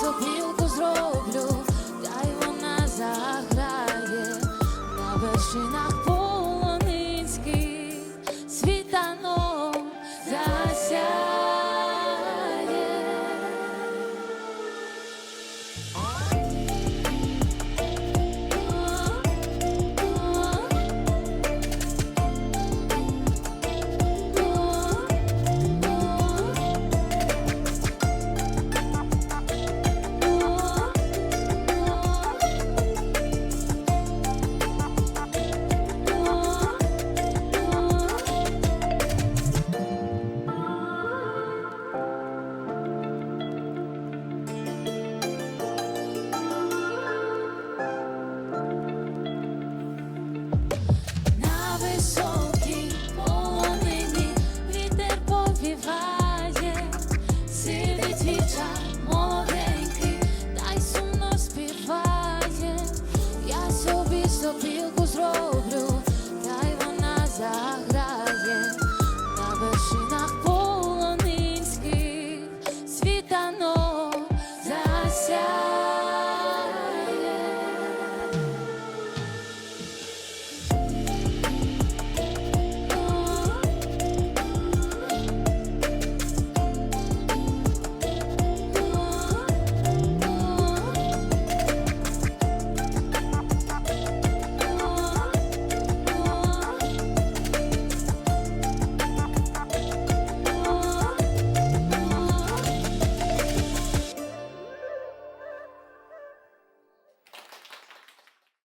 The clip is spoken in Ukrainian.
сопілку зроблю, та й вона заграє на вершинах